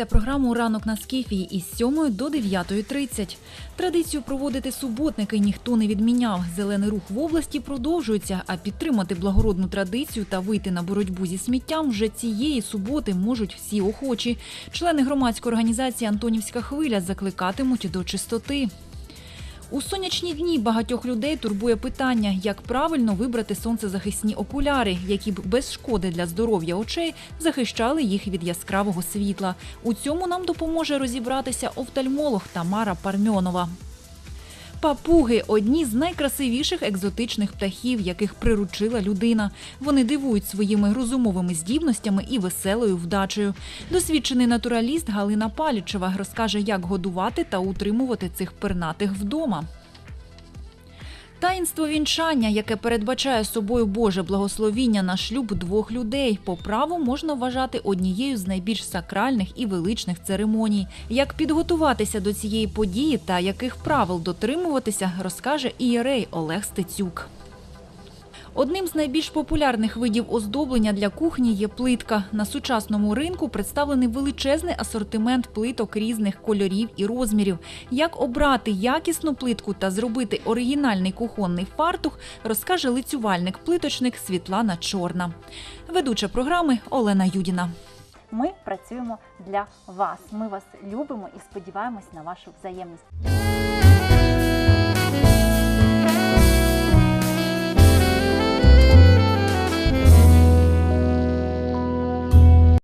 дивитеся програму Ранок на Скіфії із 7 до 9.30. Традицію проводити суботники ніхто не відміняв. Зелений рух в області продовжується, а підтримати благородну традицію та вийти на боротьбу зі сміттям вже цієї суботи можуть всі охочі. Члени громадської організації Антонівська хвиля закликатимуть до чистоти. У сонячні дні багатьох людей турбує питання, як правильно вибрати сонцезахисні окуляри, які б без шкоди для здоров'я очей захищали їх від яскравого світла. У цьому нам допоможе розібратися офтальмолог Тамара Пармьонова. Папуги одні з найкрасивіших екзотичних птахів, яких приручила людина. Вони дивують своїми розумовими здібностями і веселою вдачею. Досвідчений натураліст Галина Палічева розкаже, як годувати та утримувати цих пернатих вдома. Таїнство вінчання, яке передбачає собою Боже благословіння на шлюб двох людей, по праву можна вважати однією з найбільш сакральних і величних церемоній. Як підготуватися до цієї події та яких правил дотримуватися, розкаже ієрей Олег Стецюк. Одним з найбільш популярних видів оздоблення для кухні є плитка. На сучасному ринку представлений величезний асортимент плиток різних кольорів і розмірів. Як обрати якісну плитку та зробити оригінальний кухонний фартух, розкаже лицювальник-плиточник Світлана Чорна. Ведуча програми Олена Юдіна. Ми працюємо для вас. Ми вас любимо і сподіваємось на вашу взаємність.